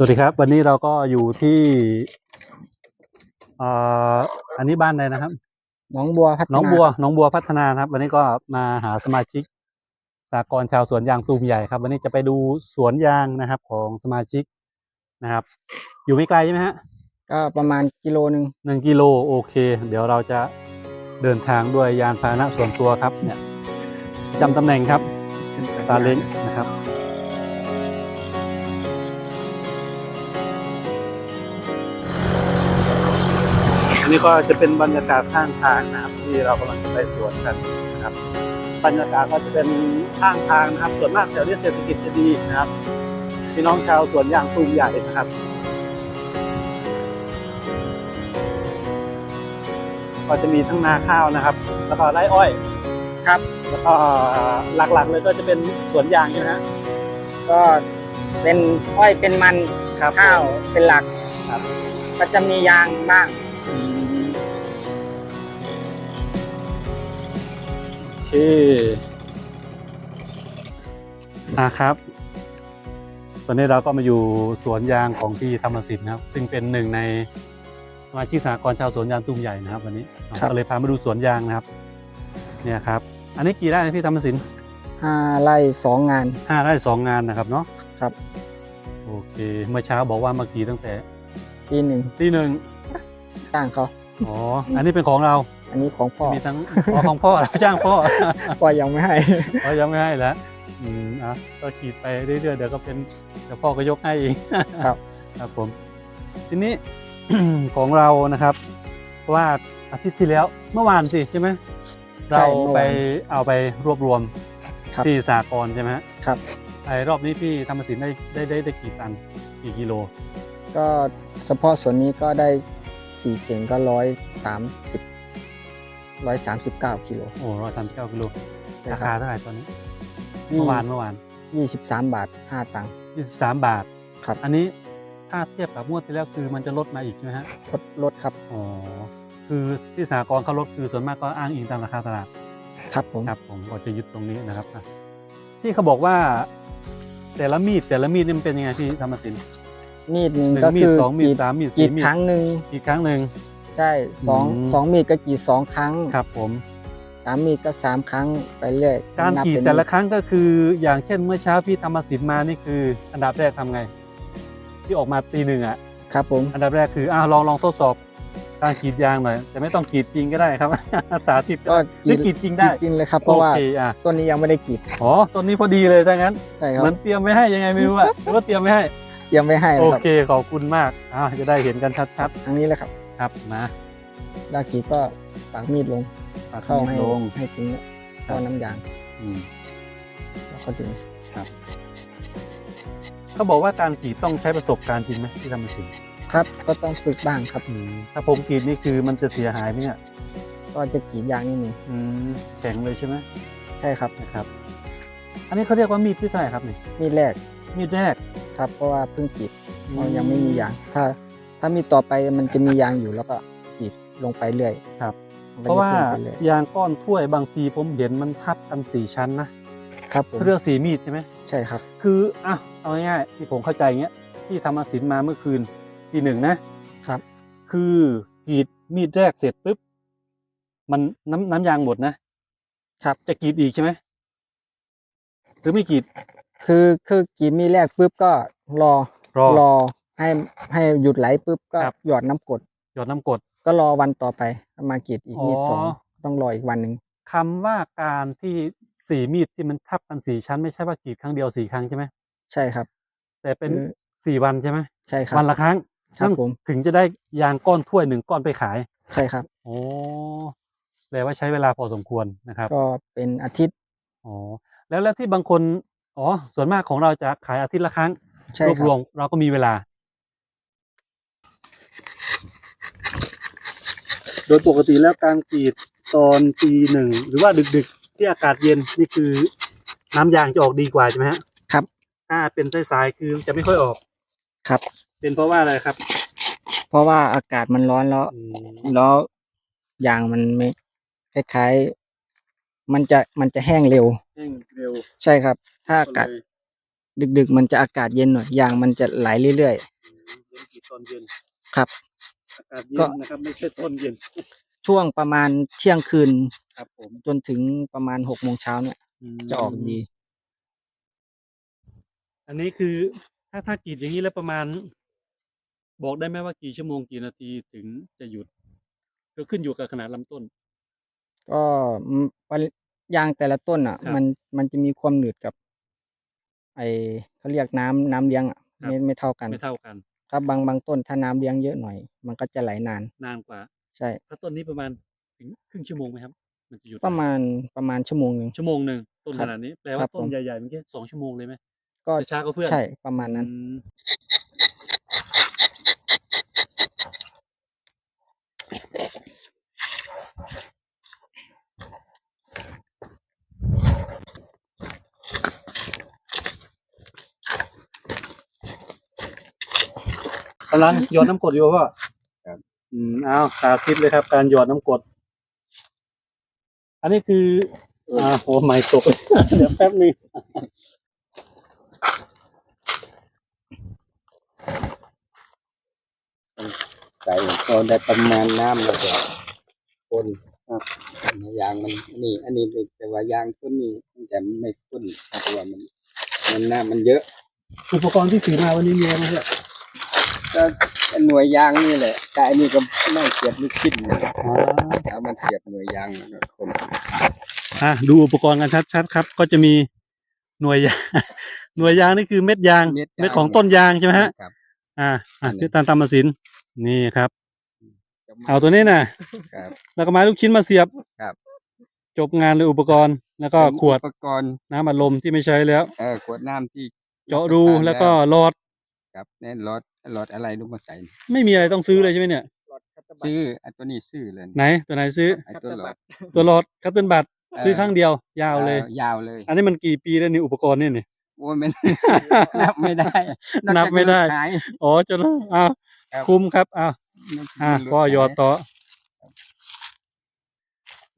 สวัสดีครับ วันนี้เราก็อยู่ที่เอ่ออันนี้บ้านอะไรนะครับหน้องบัวพัฒนาหน้องบัวหน้องบัวพัฒนานะครับ วันนี้ก็มาหาสมาชิกสากลชาวสวนยางตูมใหญ่ครับ วันนี้จะไปดูสวนยางนะครับของสมาชิกนะครับ อยู่ไม่ไกลใช่ไหมฮะก็ประมาณกิโลหนึ่งหนึ่งกิโลโอเค เดี๋ยวเราจะเดินทางด้วยยานพาหนะส่วนตัวครับ เนี่ยจำตำแหน่งครับซาเล้งนะครับ นนี้ก็จะเป็นบรรยากาศข้างทางนะครับ ที่เรากำลังจะไปสวนกันนะครับ บรรยากาศก็จะเป็นข้างทางนะครับ ส่วนมากแถวนี้เศรษฐกิจจะดีนะครับพี่น้องชาวสวนยางตูมใหญ่นะครับก็จะมีทั้งนาข้าวนะครับ แล้วก็ไร่อ้อยครับ แล้วก็หลักๆเลยก็จะเป็นสวนยางใช่ไหมฮะก็เป็นอ้อยเป็นมันครับข้าวเป็นหลักครับ ก็จะมียางบ้าง เคอะครับ ตอนนี้เราก็มาอยู่สวนยางของพี่ธรรมสิทธิ์นะครับ ซึ่งเป็นหนึ่งในสมาชิกสหกรณ์ชาวสวนยางตุ้มใหญ่นะครับ วันนี้ก็เลยพามาดูสวนยางนะครับ เนี่ยครับ อันนี้กี่ไร่นะพี่ธรรมสิทธิ์ห้าไร่สองงาน ห้าไร่สองงานนะครับเนาะครับ โอเค เมื่อเช้าบอกว่าเมื่อกี้ตั้งแต่ปีหนึ่งที่หนึ่งจ้างเขาอ๋อ อันนี้เป็นของเรา อันนี้ของพ่อมีทั้งอ๋อของพ่อแล้วจ้างพ่อพ่อยังไม่ให้เขายังไม่ให้แล้วอืมอะก็ขีดไปเรื่อยๆเดี๋ยวก็เป็นเดี๋ยวพ่อก็ยกให้เองครับ ครับผม ทีนี้ของเรานะครับ ว่าอาทิตย์ที่แล้วเมื่อวานสิใช่ไหมใช่เราเมื่อวานไปเอาไปรวบรวมครับที่สากลใช่ไหมฮะครับไอ้รอบนี้พี่ธรรมสินได้ได้ได้ได้กี่ตันกี่กิโล ก็เฉพาะส่วนนี้ก็ได้สี่เข่งก็ร้อยสามสิบ ร้อยสามสิบเก้ากิโลโอ้ร้อยสามสิบเก้ากิโลนะราครัคาบเท่าไหร่ตอนนี้ เมื่อวานเมื่อวานยี่สิบสามบาทห้าตังค์ยี่สิบสามบาทครับ อันนี้ถ้าเทียบกับงวดที่แล้วคือมันจะลดมาอีกใช่ไหมฮะลดลดครับอ๋อคือที่สากลเขาลดคือส่วนมากก็อ้างอิงตามราคาตลาดครับผมครับผมก็จะยึดตรงนี้นะครับอะที่เขาบอกว่า แต่ละมีดแต่ละมีดนี่มันเป็นยังไงพี่ธรรมสินมีดหนึ่งหนึ่ก็งมีดคือสองมีดกรีดสามมีดกรีสี่ดมีดครั้งหนึ่งอีกครั้งหนึ่ง ใช่สองอืม สองมีดก็กรีดสองครั้งครับผม สามมีดก็สามครั้งไปเรื่อยการนับกรีดเป็นแต่ละครั้งก็คือ อย่างเช่นเมื่อเช้าพี่ธรรมสินมานี่คือ อันดับแรกทำไง ที่ออกมาตีหนึ่งอะ ครับผม อันดับแรกคืออ้าวลองลองทดสอบ การกรีดยางหน่อยแต่ไม่ต้องกรีดจริงก็ได้ครับ สาธิตก็หรือกรีดจริงได้กรีดจริงเลยครับ เพราะว่าโอเคอะต้นนี้ยังไม่ได้กรีดอ๋อต้นนี้พอดีเลยถ้างั้นใช่ครัเหบมือนเตรียมไว้ให้ยังไงไม่รู้อะหรือว่าเตรียมไว้ให้เตรียมไว้ให้โอนะครับเคขอบคุณมากอ้าวจะได้เห็นกันชัดทางนี้แหละครับๆ ครับนะลากกรีดก็ปักมีดลงปักเข้ามีดให้ลงให้ถึงเนี่ยเข้าน้ำยางอืมแล้วก็ดึงเขาบอกว่าการกรีดต้องใช้ประสบการณ์จริงไหมที่ทำมาสิครับ ก็ต้องฝึกบ้างครับ อืมถ้าผมกรีดนี่คือมันจะเสียหายไหมเนี่ยก็จะกรีดยางนิดนึงอืมแข็งเลยใช่ไหมใช่ครับนะครับ อันนี้เขาเรียกว่ามีดที่เท่าไหร่ครับนี่มีดแรกมีดแรกครับเพราะว่าเพิ่งกรีดอืเพราะยังไม่มียางถ้า ถ้ามีต่อไปมันจะมียางอยู่แล้วก็กรีดลงไปเรื่อยครับ มันเพก็ราะจว่าขึ้นไปเรื่อยยางก้อนถ้วยบางทีผมเห็นมันทับกันสี่ชั้นนะครับผมเขาเรียกสีมีดใช่ไหม ใช่ครับ คืออะเอาง่ายๆที่ผมเข้าใจอย่างเงี้ยที่ทำมาสินมาเมื่อคืนทีหนึ่งนะครับ คือกรีดมีดแรกเสร็จปุ๊บมันน้ำน้ำยางหมดนะครับ จะกรีดอีกใช่ไหมหรือไม่กรีดคือคือกรีดมีดแรกปุ๊บก็รอรอรอ ให้ให้หยุดไหลปุ๊บก็ครับ หยอดน้ำกรดหยอดน้ำกรด ก็รอวันต่อไปมากรีดอีกอ๋อ มีดสองต้องรออีกวันหนึ่งคำว่าการที่สีมีดที่มันทับกันสี่ชั้น ไม่ใช่ว่ากรีดครั้งเดียวสี่ครั้งใช่ไหมใช่ครับ แต่เป็นคือ สี่วันใช่ไหมใช่ครับวันละครั้งครับถึงผมถึงจะได้ยางก้อนถ้วยหนึ่งก้อนไปขาย ใช่ครับ โอ้แปลว่าใช้เวลาพอสมควรนะครับก็เป็นอาทิตย์อ๋อแล้วแล้วที่บางคนอ๋อส่วนมากของเราจะขายอาทิตย์ละครั้งใช่รวบครัรวบมเราก็มีเวลา โดยปกติแล้วการกรีดตอนตีหนึ่งหรือว่าดึกๆที่อากาศเย็นนี่คือ น้ำยางจะออกดีกว่าใช่ไหมฮะครับ ถ้าเป็นสายๆคือจะไม่ค่อยออก ครับ เป็นเพราะว่าอะไรครับเพราะว่าอากาศมันร้อนแล้ว อืมแล้วยางมันไม่คล้ายๆ มันจะมันจะแห้งเร็ว แห้งเร็วใช่ครับ ถ้าอากาศเลยดึกๆ มันจะอากาศเย็นหน่อยยางมันจะไหลเรื่อยเย็นกี่ตอนเย็นๆ ครับ อากาศเย็ก็นนะครับไม่ใช่ต้นเย็น ช่วงประมาณเที่ยงคืนครับผมจนถึงประมาณหกโมงเช้าเนี่ยมจะออกดี อันนี้คือถ้าถ้ากรีดอย่างนี้แล้วประมาณ บอกได้ไหมว่ากี่ชั่วโมงกี่นาทีถึงจะหยุดก็ขึ้นอยู่กับขนาดลำต้น ก็อืมปริยางแต่ละต้นอะ ครับมันมันจะมีความหนืดกับ ไอเขาเรียกน้ำน้ำเลี้ยงอะ ครับ ไม่ไม่เท่ากัน ไม่เท่ากัน ครับบางบางต้นถ้าน้ำเลี้ยงเยอะหน่อย มันก็จะไหลนาน นานกว่า ใช่ ถ้าต้นนี้ประมาณถึงครึ่งชั่วโมงไหมครับ มันจะหยุดประมาณประมาณชั่วโมงหนึ่งชั่วโมงหนึ่งต้นครัขบนาดนี้แปลครัว่าบต้นผมใหญ่ๆเมื่อกี้สองชั่วโมงเลยไหมก็จะช้ากว่าเพื่อนใช่ประมาณนั้น กำลังหยอดน้ำกรดอยู่พ่อครับ อืมเอาสาธิตเลยครับ การหยอดน้ำกรดอันนี้คือ อ่าโอ้ไม่ตก เดี๋ยวแป๊บนึงใส่พอได้ประมาณน้ำแล้วก็คนครับยางมันนี่ อันนี้แต่ว่ายางต้นนี้มันจะไม่ข้นเพราะว่ามัน มันน้ำมันเยอะ อุปกรณ์ที่ถือมาวันนี้มีอะไรบ้างเนี่ย ก็หน่วยยางนี่แหละแต่อันนี้ก็ไม่เสียบลูกชิ้นเลยอ๋อถ้ามันเสียบหน่วยยางมันก็คนอะดูอุปกรณ์กันชัดๆครับ ก็จะมีหน่วยยาง หน่วยยางนี่คือเม็ดยางเม็ดของต้นยางใช่ไหมฮะครับ อ่าอะนั่นแหละพี่ตาลตามมาสินนี่ครับ เอาตัวนี้นะครับ แล้วก็ไม้ลูกชิ้นมาเสียบครับ จบงานเลยอุปกรณ์ แล้วก็ขวดอุปกรณ์น้ำอัดลมที่ไม่ใช้แล้ว เออขวดน้ำที่เจาะรูแล้วก็หลอด ครับแน่นรถรถอะไรลูกมาใส่ไม่มีอะไรต้องซื้อเลยใช่ไหมเนี่ยซื้ออันตัวนี้ซื้อเลยไหนตัวไหนซื้อ ไอ้ตัวหลอดตัวหลอดคัตเติ้ลบัตเออซื้อครั้งเดียว ยาวเลย ยาวเลย อันนี้มันกี่ปีแล้วนี่อุปกรณ์นี่นี่โอ้ยมันนับไม่ได้ นับไม่ได้ขายอ๋อจนอ้าวครับคุ้มครับอ้าวอะก็หยอดต่อ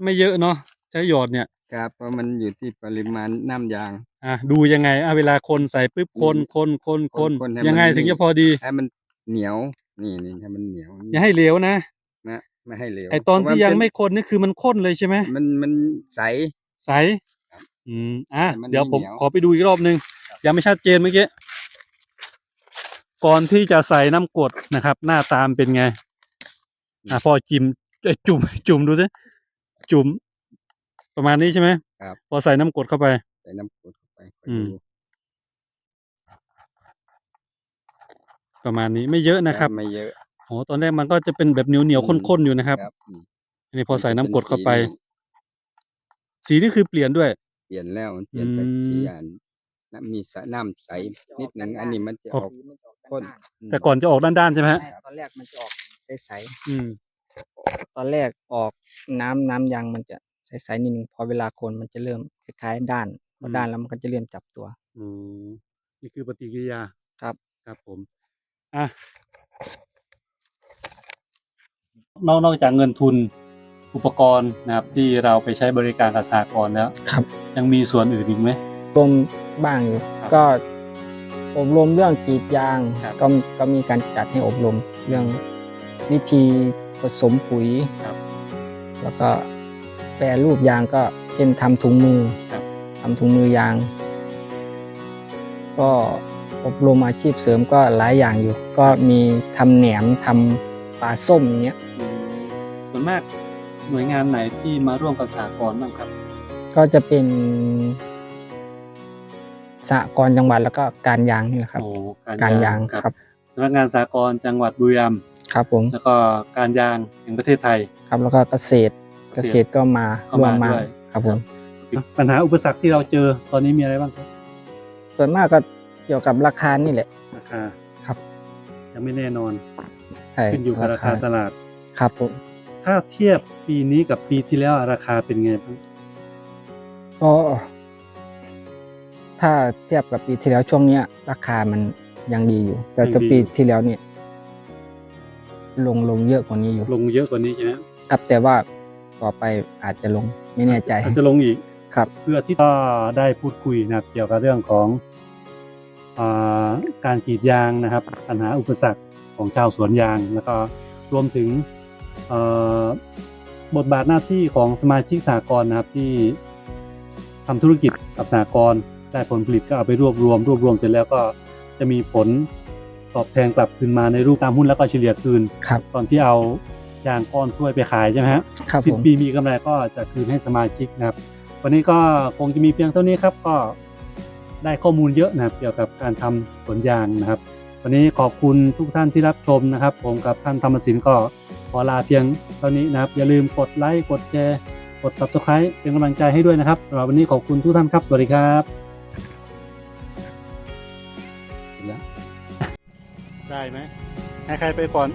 ไม่เยอะเนาะใช้หยอดเนี่ย ครับเพราะมันอยู่ที่ปริมาณน้ำยาง อะดูยังไงอะเวลาคนใส่ปุ๊บคนคนคนคนคนให้ยังไงมันถึงนิ่จะงพอดี ให้มันเหนียว นี่นี่ให้มันเหนียวอย่าให้เหลวนะนะไม่ให้เหลวไอตอนที่เพราะยังว่าไม่คนนี่คือมันข้นเลยใช่ไหมมันมันใส ใสครับอืมอะแต่มันเดี๋ยวผมไม่เหนียว ขอไปดูอีกรอบนึงยังไม่ชัดเจนเมื่อกี้ก่อนที่จะใส่น้ำกรดนะครับ หน้าตามนเป็นไง อะพอจิ้มเอ้ยจุ่มจุ่มดูสิจุ่ม ประมาณนี้ใช่ไหมครับ พอใส่น้ำกรดเข้าไป ใส่น้ำกรดเข้าไปคอยอืม ดูประมาณนี้ไม่เยอะนะครับไม่เยอะโอ้ตอนแรกมันก็จะเป็นแบบเหนียวเหนียวอืมข้นๆอยู่นะครับครับอืมอันนี้พอใส่น้ำกรดเข้าไป มันจะสีนี่คือเปลี่ยนด้วย เปลี่ยนแล้วมันเปลี่ยนจากอืม สีอันน้ำมีสะน้ำใสนิดหนึ่งอันนี้มันจะออกข้นแต่ก่อนจะออกด้านๆใช่ไหมฮะใช่ตอนแรกมันจะออกใสอืม ๆตอนแรกออกน้ำน้ำยางมันจะ ใสๆนิดนึงพอเวลาคนมันจะเริ่มคล้ายๆ ด้านพอด้านแล้วมันก็จะเริ่มจับตัวอืมนี่คือปฏิกิริยาครับครับผมอะนอกนอกจากเงินทุนอุปกรณ์นะครับ ที่เราไปใช้บริการกับสากรณ์แล้วครับ ยังมีส่วนอื่นอีกไหมรวมบ้างอยู่ครับก็อบรมเรื่องกรีดยางครับก็ก็มีการจัดให้อบรมเรื่องวิธีผสมปุ๋ยครับแล้วก็ แปรรูปยางก็เช่นทำถุงมือครับทำถุงมือยาง ก็อบรมอาชีพเสริมก็หลายอย่างอยู่ ก็มีทำแหนมทำปลาส้มอย่างเงี้ยอืมส่วนมากหน่วยงานไหนที่มาร่วมกับสากรณ์บ้างครับ ก็จะเป็นสหกรณ์จังหวัดแล้วก็การยางนี่แหละครับโอ้การยางคครัรับบสำนักงานสากรณ์จังหวัดบุรีรัมย์ครับผมแล้วก็การยางแห่งประเทศไทยครับแล้วก็เกษตร เกเกษษตรตรก็มาเข้าร่วมามมาด้วย ครับผมปัญหาอุปสรรคที่เราเจอตอนนี้มีอะไรบ้างครับส่วนมากก็เกี่ยวกับราคานี่แหละ ราคาครับ ยังไม่แน่นอนใช่ขึ้นอยู่กับราคาตลาด ครับผมถ้าเทียบปีนี้กับปีที่แล้วราคาเป็นไงบ้างก็ถ้าเทียบกับปีที่แล้วช่วงเนี้ย ราคามันยังดีอยู่ แต่ถ้าปีที่แล้วเนี่ย ลงลงเยอะกว่านี้อยู่ลงเยอะกว่านี้ใช่ไหมครับแต่ว่า ต่อไปอาจจะลงไม่แน่ใจ อาจจะลงอีกครับ เพื่อที่ก็ได้พูดคุยนะครับเกี่ยวกับเรื่องของอ่าการกรีดยางนะครับ ปัญหาอุปสรรคของชาวสวนยาง แล้วก็รวมถึงเอ่อบทบาทหน้าที่ของสมาชิกสากลนะครับที่ทำธุรกิจกับสากลได้ผลผลิตก็เอาไปรวบรวม รวบรวมเสร็จแล้วก็จะมีผลตอบแทนกลับคืนมาในรูปตามหุ้นแล้วก็เฉลี่ยคืนครับตอนที่เอา ยางก้อนถ้วยไปขายใช่ไหมฮะครับสิผบมปีมีกำไรก็จะคืนให้สมาชิกนะครับ วันนี้ก็คงจะมีเพียงเท่านี้ครับ ก็ได้ข้อมูลเยอะนะครับ เกี่ยวกับการทำสวนยางนะครับ วันนี้ขอบคุณทุกท่านที่รับชมนะครับ ผมกับท่านธรรมศิลป์ก็ขอลาเพียงเท่านี้นะครับ อย่าลืมกดไลค์กดแชร์กด subscribe เป็นกำลังใจให้ด้วยนะครับสำหรับวันนี้ขอบคุณทุกท่านครับ สวัสดีครับ ได้ไหมให้ใครไปก่อน